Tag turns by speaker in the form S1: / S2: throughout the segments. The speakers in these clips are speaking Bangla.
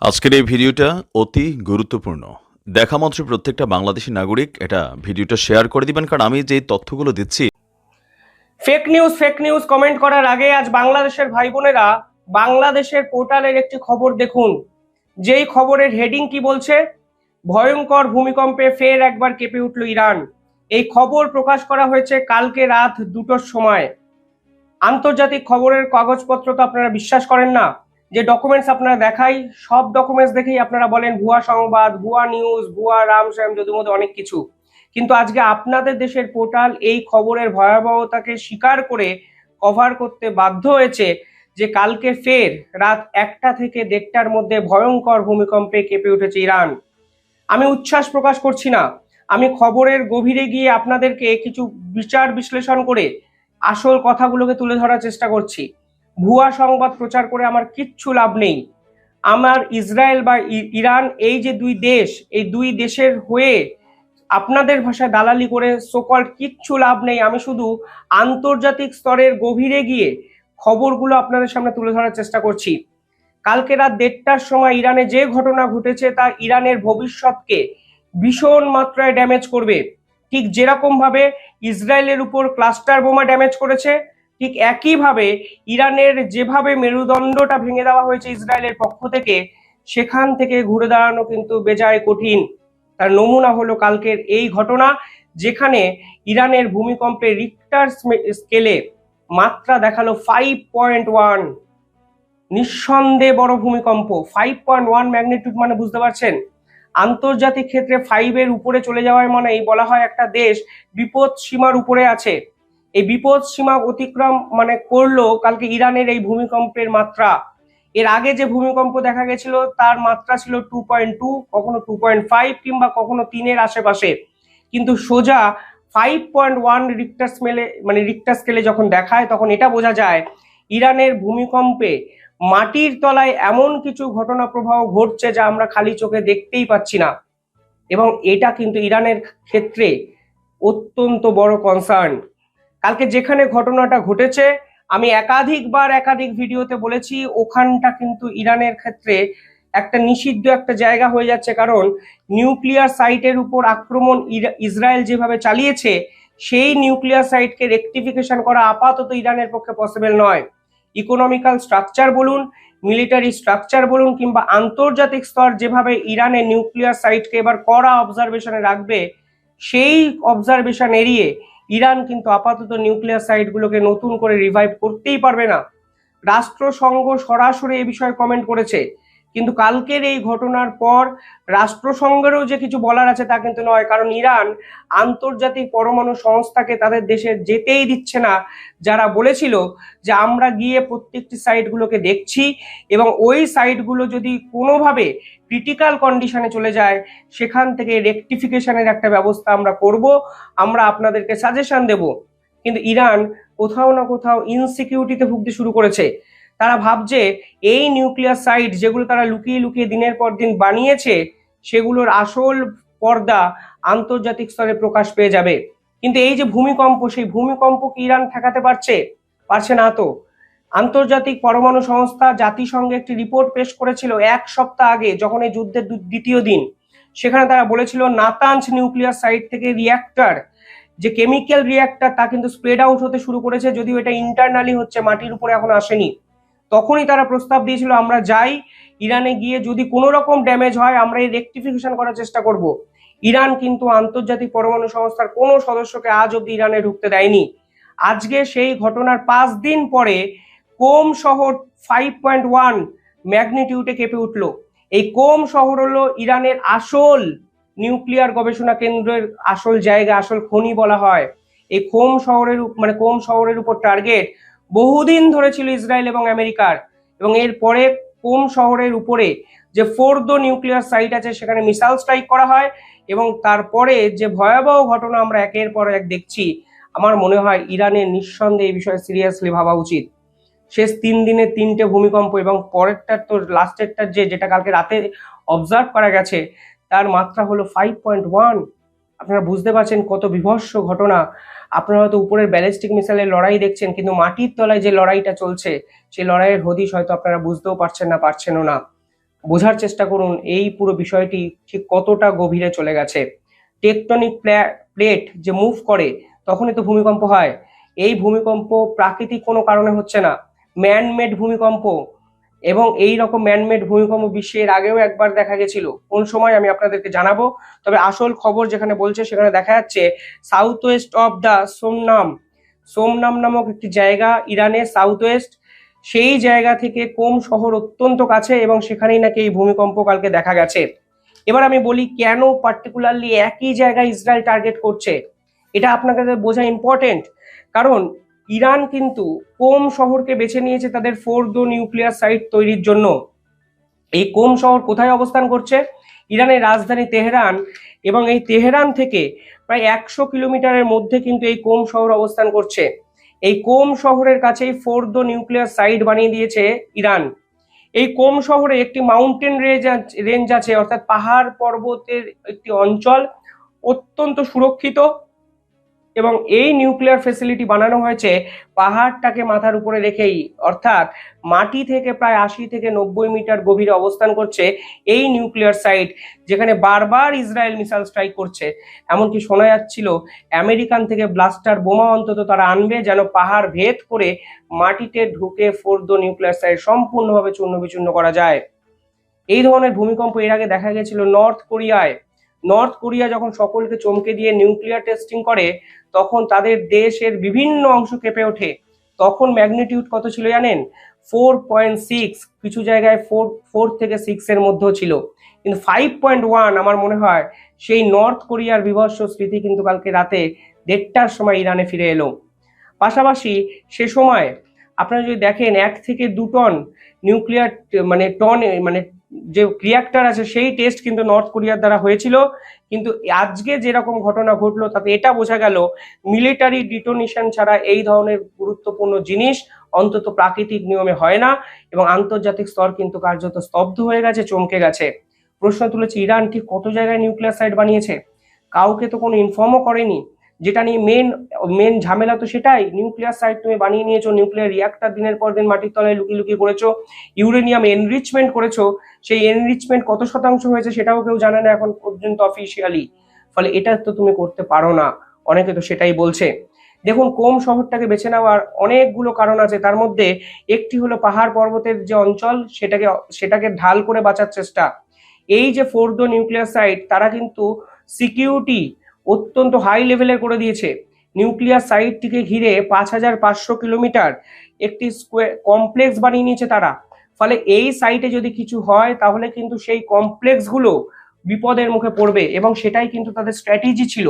S1: আজকের এই ভিডিওটা অতি গুরুত্বপূর্ণ। দেখা মাত্র প্রত্যেকটা বাংলাদেশি নাগরিক এটা ভিডিওটা শেয়ার করে দিবেন, কারণ আমি যে তথ্যগুলো দিচ্ছি।
S2: Fake news fake news comment করার আগে আজ বাংলাদেশের ভাই বোনেরা বাংলাদেশের পোর্টালের একটি খবর দেখুন। যেই খবরের হেডিং কি বলছে? ভয়ঙ্কর ভূমিকম্পে ফের একবার কেঁপে উঠল ইরান। এই খবর প্রকাশ করা হয়েছে কালকে রাত দুটোর সময়। আন্তর্জাতিক খবরের কাগজপত্র তো আপনারা বিশ্বাস করেন না। যে ডকুমেন্টস আপনারা দেখাই, সব ডকুমেন্টস দেখেই আপনারা বলেন ভুয়া সংবাদ, ভুয়া নিউজ ভুয়া রাম শ্যাম যদুর মধ্যে অনেক কিছু। কিন্তু আজকে আপনাদের দেশের পোর্টাল এই খবরের ভয়াবহতাকে স্বীকার করে কভার করতে বাধ্য হয়েছে যে কালকে ফের রাত একটা থেকে দেড়টার মধ্যে ভয়ঙ্কর ভূমিকম্পে কেঁপে উঠেছে ইরান। আমি উচ্ছ্বাস প্রকাশ করছি না। আমি খবরের গভীরে গিয়ে আপনাদেরকে কিছু বিচার বিশ্লেষণ করে আসল কথাগুলোকে তুলে ধরার চেষ্টা করছি। ভুয়া সংবাদ প্রচার করে আমার কিচ্ছু লাভ নেই। আমার ইসরায়েল বা ইরান এই যে দুই দেশ, এই দুই দেশের হয়ে আপনাদের ভাষায় দালালি করে সোকল কিচ্ছু লাভ নেই। আমি শুধু আন্তর্জাতিক স্তরের গভীরে গিয়ে খবরগুলো আপনাদের সামনে তুলে ধরার চেষ্টা করছি। কালকে রাত দেড়টার সময় ইরানে যে ঘটনা ঘটেছে তা ইরানের ভবিষ্যৎকে ভীষণ মাত্রায় ড্যামেজ করবে। ঠিক যেরকম ভাবে ইসরায়েলের উপর ক্লাস্টার বোমা ড্যামেজ করেছে ঠিক একইভাবে ইরানের যেভাবে মেরুদণ্ডটা ভেঙে দেওয়া হয়েছে ইসরায়েলের পক্ষ থেকে, সেখান থেকে ঘুরে দাঁড়ানো কিন্তু বেজায় কঠিন। তার নমুনা হলো কালকের এই ঘটনা, যেখানে ইরানের ভূমিকম্পে রিক্টার স্কেলে মাত্রা দেখাল ফাইভ পয়েন্ট ওয়ান নিঃসন্দেহে বড় ভূমিকম্প ফাইভ পয়েন্ট ওয়ান ম্যাগনিটিউড মানে বুঝতে পারছেন? আন্তর্জাতিক ক্ষেত্রে ফাইভের উপরে চলে যাওয়ার মানে এই বলা হয় একটা দেশ বিপদ সীমার উপরে আছে। এই বিপদ সীমা অতিক্রম মানে করল কালকে ইরানের এই ভূমিকম্পের মাত্রা। এর আগে যে ভূমিকম্প দেখা গেছিল, তার মাত্রা ছিল টু পয়েন্ট টু কখনো টু পয়েন্ট ফাইভ কিংবা কখনো তিনের আশেপাশে। কিন্তু সোজা ফাইভ পয়েন্ট ওয়ান রিক্টার স্মেলে মানে রিক্টার স্কেলে যখন দেখায়, তখন এটা বোঝা যায়, ইরানের ভূমিকম্পে মাটির তলায় এমন কিছু ঘটনা প্রবাহ ঘটছে যা আমরা খালি চোখে দেখতেই পাচ্ছি না। এবং এটা কিন্তু ইরানের ক্ষেত্রে অত্যন্ত বড় কনসার্ন কালকে যেখানে ঘটনাটা ঘটেছে, আমি একাধিকবার একাধিক ভিডিওতে বলেছি, ওখানটা কিন্তু ইরানের ক্ষেত্রে একটা নিষিদ্ধ একটা জায়গা হয়ে যাচ্ছে। কারণ নিউক্লিয়ার সাইটের উপর আক্রমণ ইসরায়েল যেভাবে চালিয়েছে, সেই নিউক্লিয়ার সাইটকে রেকটিফিকেশন করা আপাতত ইরানের পক্ষে পসিবল নয়। ইকোনমিক্যাল স্ট্রাকচার বলুন, মিলিটারি স্ট্রাকচার বলুন, কিংবা আন্তর্জাতিক স্তর যেভাবে ইরানের নিউক্লিয়ার সাইটকে এবার কড়া অবজারভেশনে রাখবে, সেই অবজারভেশন এড়িয়ে ইরান কিন্তু আপাতত নিউক্লিয়ার সাইটগুলোকে নতুন করে রিভাইভ করতেই পারবে না। রাষ্ট্রসংঘ সরাসরি এ বিষয়ে কমেন্ট করেছে। কিন্তু কালকের এই ঘটনার পর রাষ্ট্রসংঘেরও যে কিছু বলার আছে তা কিন্তু নয়, কারণ ইরান আন্তর্জাতিক পরমাণু সংস্থাকে তাদের দেশে যেতেই দিচ্ছে না। যারা বলেছিল যে আমরা গিয়ে প্রত্যেকটি সাইটগুলোকে দেখছি এবং ওই সাইটগুলো যদি কোনোভাবে ক্রিটিক্যাল কন্ডিশনে চলে যায়, সেখান থেকে রেকটিফিকেশনের একটা ব্যবস্থা আমরা করব, আমরা আপনাদেরকে সাজেশন দেব। কিন্তু ইরান কোথাও না কোথাও ইনসিকিউরিটিতে ভুগতে শুরু করেছে। তারা ভাবছে এই নিউক্লিয়ার সাইট যেগুলো তারা লুকিয়ে লুকিয়ে দিনের পর দিন বানিয়েছে, সেগুলোর আসল পর্দা আন্তর্জাতিক স্তরে প্রকাশ পেয়ে যাবে। কিন্তু এই যে ভূমিকম্প, সেই ভূমিকম্প কি ইরান ঠেকাতে পারছে? পারছে না তো। আন্তর্জাতিক পরমাণু সংস্থা জাতিসংঘে একটি রিপোর্ট পেশ করেছিল এক সপ্তাহ আগে, যখন এই যুদ্ধের দ্বিতীয় দিন। সেখানে তারা বলেছিল, নাতাঞ্জ নিউক্লিয়ার সাইট থেকে রিয়াক্টর যে কেমিক্যাল রিয়াক্টর তা কিন্তু স্প্রেড আউট হতে শুরু করেছে, যদিও এটা ইন্টারনালি হচ্ছে, মাটির উপরে এখন আসেনি। তখনই তারা প্রস্তাব দিয়েছিল, আমরা যাই। ইরানে গিয়ে যদি কোনো রকম ড্যামেজ হয়, আমরা এই রেকটিফিকেশন করার চেষ্টা করব। ইরান কিন্তু আন্তর্জাতিক পরমাণু সংস্থার কোনো সদস্যকে আজ অব্দি ইরানে ঢুকতে দেয়নি। আজকে সেই ঘটনার পাঁচ দিন পরে কোম শহর ফাইভ পয়েন্ট ওয়ান ম্যাগনিটিউডে কেঁপে উঠল। এই কোম শহর হলো ইরানের আসল নিউক্লিয়ার গবেষণা কেন্দ্রের আসল জায়গা, আসল খনি বলা হয়। এই কোম শহরের মানে কোম শহরের উপর টার্গেট বহুদিন ধরে ছিল ইসরায়েল এবং আমেরিকার, এবং এর পরে কোম শহরের উপরে যে ফোর্দো নিউক্লিয়ার সাইট আছে সেখানে মিসাইল স্ট্রাইক করা হয়, এবং তারপরে যে ভয়াবহ ঘটনা আমরা একের পর এক দেখছি, আমার মনে হয় ইরানের নিঃসন্দেহে এই বিষয়ে সিরিয়াসলি ভাবা উচিত। শেষ তিন দিনে তিনটে ভূমিকম্প এবং পরেরটার তো লাস্টেরটার যে, যেটা কালকে রাতে অবজার্ভ করা গেছে, তার মাত্রা হলো ফাইভ পয়েন্ট ওয়ান আপনারা বুঝতে পারছেন কত বিভৎস ঘটনা। আপনারা হয়তো উপরের ব্যালিস্টিক মিসাইলের লড়াই দেখছেন, কিন্তু মাটির তলায় যে লড়াইটা চলছে সেই লড়াইয়ের হদিশ হয়তো আপনারা বুঝতেও পারছেন না, পারছেনও না। বোঝার চেষ্টা করুন, এই পুরো বিষয়টি ঠিক কতটা গভীরে চলে গেছে। টেকটনিক প্লেট যে মুভ করে, তখনই তো ভূমিকম্প হয়। এই ভূমিকম্প প্রাকৃতিক কোনো কারণে হচ্ছে না। ম্যানমেড ভূমিকম্প এবং এই রকম ম্যানমেড ভূমিকম্প বিশ্বের আগেও একবার দেখা গেছিল। কোন সময় আমি আপনাদেরকে জানাব। তবে আসল খবর যেখানে বলছে, সেখানে দেখা যাচ্ছে সাউথ ওয়েস্ট অফ দ্য সোমনাম সোমনাম নামক একটি জায়গা ইরানের সাউথ ওয়েস্ট সেই জায়গা থেকে কোম শহর অত্যন্ত কাছে এবং সেখানেই নাকি এই ভূমিকম্প কালকে দেখা গেছে। এবার আমি বলি, কেন পার্টিকুলারলি একই জায়গায় ইসরায়েল টার্গেট করছে? এটা আপনাকে বোঝা ইম্পর্টেন্ট কারণ ইরান কিন্তু কোম শহরকে বেছে নিয়েছে তাদের ফোর্দো নিউক্লিয়ার সাইট তৈরির জন্য? এই কোম শহর কোথায় অবস্থান করছে? ইরানের রাজধানী তেহরান এবং এই তেহরান থেকে প্রায় একশো কিলোমিটারের মধ্যে কিন্তু এই কোম শহর অবস্থান করছে। এই কোম শহরের কাছেই ফোর্দো নিউক্লিয়ার সাইট বানিয়ে দিয়েছে ইরান। এই কোম শহরে একটি মাউন্টেন রেঞ্জ রেঞ্জ আছে, অর্থাৎ পাহাড় পর্বতের একটি অঞ্চল, অত্যন্ত সুরক্ষিত। এবং এই নিউক্লিয়ার ফেসিলিটি বানানো হয়েছে পাহাড়টাকে মাথার উপরে রেখেই। অর্থাৎ মাটি থেকে প্রায় আশি থেকে নব্বই মিটার গভীরে অবস্থান করছে এই নিউক্লিয়ার সাইট যেখানে বারবার ইসরায়েল মিসাইল স্ট্রাইক করছে। এমনকি শোনা যাচ্ছিল, আমেরিকান থেকে ব্লাস্টার বোমা অন্তত তারা আনবে যেন পাহাড় ভেদ করে মাটিতে ঢুকে ফোর্দো নিউক্লিয়ার সাইট সম্পূর্ণভাবে চূর্ণ বিচূর্ণ করা যায়। এই ধরনের ভূমিকম্প এর আগে দেখা গেছিল নর্থ কোরিয়ায় নর্থ কোরিয়া যখন সকলকে চমকে দিয়ে নিউক্লিয়ার টেস্টিং করে, তখন তাদের দেশের বিভিন্ন অংশ কেঁপে ওঠে। তখন ম্যাগনিটিউড কত ছিল জানেন? ফোর পয়েন্ট সিক্স কিছু জায়গায় ফোর ফোর থেকে সিক্স এর মধ্যেও ছিল। কিন্তু ফাইভ পয়েন্ট ওয়ান আমার মনে হয়, সেই নর্থ কোরিয়ার বিভৎস স্মৃতি কিন্তু কালকে রাতে দেড়টার সময় ইরানে ফিরে এলো। পাশাপাশি সে সময় আপনারা যদি দেখেন, এক থেকে দু টন নিউক্লিয়ার মানে টন মানে যে রিয়াক্টার আছে, সেই টেস্ট কিন্তু নর্থ কোরিয়ার দ্বারা হয়েছিল। কিন্তু আজকে যেরকম ঘটনা ঘটলো, তাতে এটা বোঝা গেল মিলিটারি ডিটোনেশন ছাড়া এই ধরনের গুরুত্বপূর্ণ জিনিস অন্তত প্রাকৃতিক নিয়মে হয় না এবং আন্তর্জাতিক স্তর কিন্তু কার্যত স্তব্ধ হয়ে গেছে, চমকে গেছে। প্রশ্ন তুলেছে, ইরান ঠিক কত জায়গায় নিউক্লিয়ার সাইট বানিয়েছে? কাউকে তো কোনো ইনফর্মও করেনি। যেটা নিয়ে মেন মেন ঝামেলা তো সেটাই নিউক্লিয়ার সাইট তুমি বানিয়ে নিয়েছো নিউক্লিয়ার রিয়াক্টার দিনের পর দিন মাটির তলায় লুকিয়ে লুকিয়ে করেছ ইউরেনিয়াম এনরিচমেন্ট করেছ, সেই এনরিচমেন্ট কত শতাংশ হয়েছে সেটাও কেউ জানে না এখন পর্যন্ত অফিসিয়ালি ফলে এটা তো তুমি করতে পারো না, অনেকে তো সেটাই বলছে। দেখুন, কোম শহরটাকে বেছে নেওয়ার অনেকগুলো কারণ আছে, তার মধ্যে একটি হলো পাহাড় পর্বতের যে অঞ্চল, সেটাকে সেটাকে ঢাল করে বাঁচার চেষ্টা। এই যে ফোর্দো নিউক্লিয়ার সাইট তারা কিন্তু সিকিউরিটি অত্যন্ত হাই লেভেলের করে দিয়েছে। নিউক্লিয়ার সাইটটিকে ঘিরে পাঁচ হাজার পাঁচশো কিলোমিটার একটি স্কোয়ার কমপ্লেক্স বানিয়ে নিয়েছে তারা। ফলে এই সাইটে যদি কিছু হয়, তাহলে কিন্তু সেই কমপ্লেক্সগুলো বিপদের মুখে পড়বে এবং সেটাই কিন্তু তাদের স্ট্র্যাটেজি ছিল।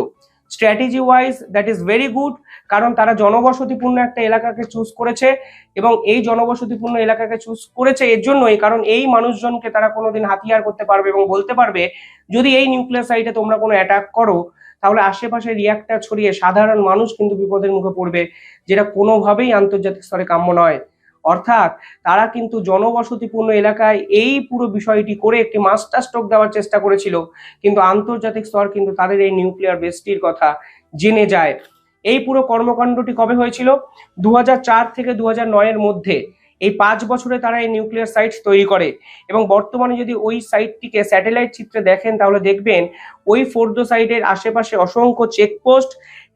S2: Strategy wise that is very good কারণ তারা জনবসতিপূর্ণ একটা এলাকাকে চুজ করেছে এবং এই জনবসতিপূর্ণ এলাকাকে চুজ করেছে এর জন্যই, কারণ এই মানুষজনকে তারা কোনোদিন হাতিয়ার করতে পারবে এবং বলতে পারবে, যদি এই নিউক্লিয়ার সাইটে তোমরা কোনো অ্যাটাক করো তাহলে আশেপাশে রিয়াক্টার ছড়িয়ে সাধারণ মানুষ কিন্তু বিপদের মুখে পড়বে, যেটা কোনোভাবেই আন্তর্জাতিক স্তরে কাম্য নয়। অর্থাৎ তারা কিন্তু জনবসতিপূর্ণ এলাকায় এই পুরো বিষয়টি করে একটি মাস্টার স্ট্রোক দেওয়ার চেষ্টা করেছিল, কিন্তু আন্তর্জাতিক স্তর কিন্তু তাদের এই নিউক্লিয়ার বেসটির কথা জেনে যায়। এই পুরো কর্মকাণ্ডটি কবে হয়েছিল? দু হাজার চার থেকে দু এর মধ্যে। এই পাঁচ বছরে তারা এই নিউক্লিয়ার সাইট তৈরি করে। এবং বর্তমানে যদি ওই সাইটটিকে স্যাটেলাইট চিত্রে দেখেন, তাহলে দেখবেন ওই ফোর্দো সাইটের আশেপাশে অসংখ্য চেকপোস্ট,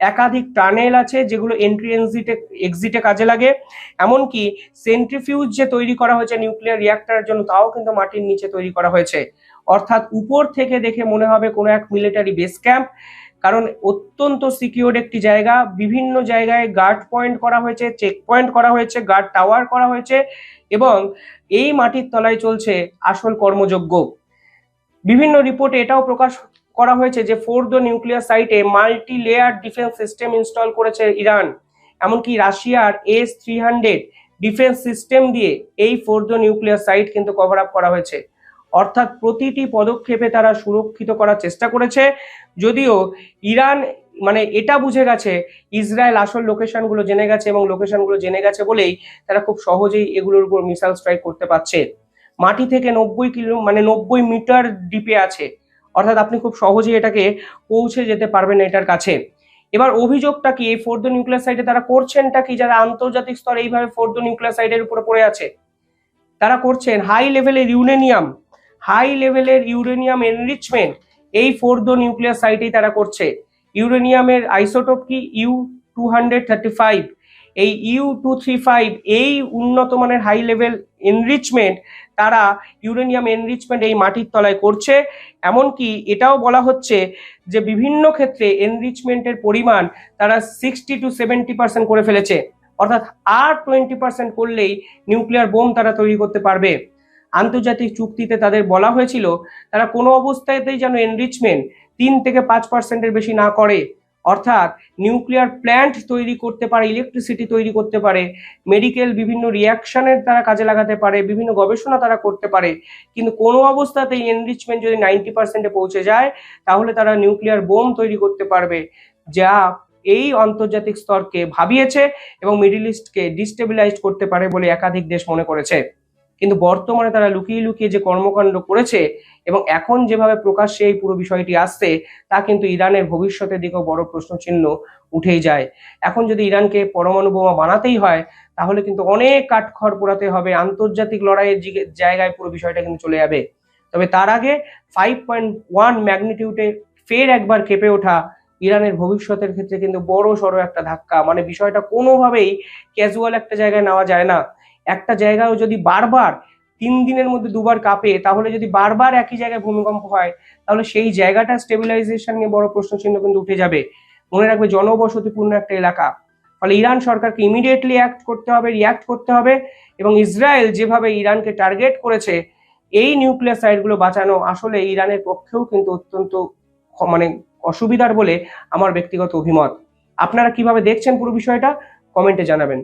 S2: একাধিক টানেল আছে যেগুলো এন্ট্রি এক্সিটে এক্সিটে কাজে লাগে। এমনকি সেন্ট্রিফিউজ যে তৈরি করা হয়েছে নিউক্লিয়ার রিয়াক্টরের জন্য, তাও কিন্তু মাটির নিচে তৈরি করা হয়েছে। অর্থাৎ উপর থেকে দেখে মনে হবে কোনো এক মিলিটারি বেস ক্যাম্প কারণ অত্যন্ত সিকিউর একটি জায়গা, বিভিন্ন জায়গায় গার্ড পয়েন্ট করা হয়েছে চেক পয়েন্ট করা হয়েছে গার্ড টাওয়ার করা হয়েছে এবং এই মাটির তলায় চলছে আসল কর্মযোগ্য বিভিন্ন রিপোর্টে এটাও প্রকাশ করা হয়েছে যে ফোর্দো নিউক্লিয়ার সাইটে multi layer defence system install করেছে ইরান, এমনকি রাশিয়ার S three hundred defence system দিয়ে এই ফোর্দো নিউক্লিয়ার সাইট কিন্তু কভার আপ করা হয়েছে। অর্থাৎ প্রতিটি পদক্ষেপে তারা সুরক্ষিত করার চেষ্টা করেছে। যদিও ইরান মানে এটা বুঝে গেছে, ইসরায়েল আসল লোকেশনগুলো জেনে গেছে এবং লোকেশনগুলো জেনে গেছে বলেই তারা খুব সহজেই এগুলোর উপর মিসাইল স্ট্রাইক করতে পারছে। মাটি থেকে নব্বই কিলো মানে নব্বই মিটার ডিপে আছে। অর্থাৎ আপনি খুব সহজেই এটাকে পৌঁছে যেতে পারবেন এটার কাছে। এবার অভিযোগটা কি, এই ফোর্দো নিউক্লিয়ার সাইটে তারা করছেনটা কি, যারা আন্তর্জাতিক স্তরে এইভাবে ফোর্দো নিউক্লিয়ার সাইটের উপরে পড়ে আছে? তারা করছেন হাই লেভেলের ইউরেনিয়াম। হাই লেভেলের ইউরেনিয়াম এনরিচমেন্ট এই ফোর্থ নিউক্লিয়ার সাইটেই তারা করছে। ইউরেনিয়ামের আইসোটোপ কি? U two hundred thirty five. এই ইউ টু থ্রি ফাইভ, এই উন্নত মানের হাই লেভেল এনরিচমেন্ট তারা ইউরেনিয়াম এনরিচমেন্ট এই মাটির তলায় করছে। এমনকি এটাও বলা হচ্ছে যে বিভিন্ন ক্ষেত্রে এনরিচমেন্টের পরিমাণ তারা সিক্সটি টু সেভেন্টি পার্সেন্ট করে ফেলেছে। অর্থাৎ আর টোয়েন্টি পার্সেন্ট করলেই নিউক্লিয়ার বোম তারা তৈরি করতে পারবে। আন্তর্জাতিক চুক্তিতে তাদের বলা হয়েছিল, তারা কোনো অবস্থাতেই যেন এনরিচমেন্ট তিন থেকে পাঁচ পার্সেন্টের বেশি না করে। অর্থাৎ নিউক্লিয়ার প্ল্যান্ট তৈরি করতে পারে ইলেকট্রিসিটি তৈরি করতে পারে মেডিকেল বিভিন্ন রিয়াকশনের তারা কাজে লাগাতে পারে, বিভিন্ন গবেষণা তারা করতে পারে। কিন্তু কোনো অবস্থাতেই এনরিচমেন্ট যদি নাইনটি পার্সেন্টে পৌঁছে যায়, তাহলে তারা নিউক্লিয়ার বোম তৈরি করতে পারবে, যা এই আন্তর্জাতিক স্তরকে ভাবিয়েছে এবং মিডিল ইস্টকে ডিস্টেবিলাইজ করতে পারে বলে একাধিক দেশ মনে করেছে। কিন্তু বর্তমানে তারা লুকিয়ে লুকিয়ে যে কর্মকাণ্ড করেছে এবং এখন যেভাবে প্রকাশ্যে এই পুরো বিষয়টি আসছে, তা কিন্তু ইরানের ভবিষ্যতের দিকেও বড় প্রশ্নচিহ্ন উঠেই যায়। এখন যদি ইরানকে পরমাণু বোমা বানাতেই হয়, তাহলে কিন্তু অনেক কাঠখড় পোড়াতে হবে, আন্তর্জাতিক লড়াইয়ের জায়গায় পুরো বিষয়টা কিন্তু চলে যাবে। তবে তার আগে ফাইভ পয়েন্ট ওয়ান ম্যাগনিটিউডে ফের একবার কেঁপে ওঠা ইরানের ভবিষ্যতের ক্ষেত্রে কিন্তু বড় সড়ো একটা ধাক্কা। মানে বিষয়টা কোনোভাবেই ক্যাজুয়াল একটা জায়গায় নেওয়া যায় না। একটা জায়গায় যদি বারবার তিন দিনের মধ্যে দুবার কাঁপে, তাহলে যদি বারবার একই জায়গায় ভূমিকম্প হয়, তাহলে সেই জায়গাটা স্টেবিলাইজেশন নিয়ে বড় প্রশ্নচিহ্ন কিন্তু উঠে যাবে। মনে রাখবে জনবসতিপূর্ণ একটা এলাকা। ফলে ইরান সরকারকে ইমিডিয়েটলি অ্যাক্ট করতে হবে রিয়াক্ট করতে হবে এবং ইসরায়েল যেভাবে ইরানকে টার্গেট করেছে, এই নিউক্লিয়ার সাইটগুলো বাঁচানো আসলে ইরানের পক্ষেও কিন্তু অত্যন্ত মানে অসুবিধার বলে আমার ব্যক্তিগত অভিমত। আপনারা কীভাবে দেখছেন পুরো বিষয়টা কমেন্টে জানাবেন।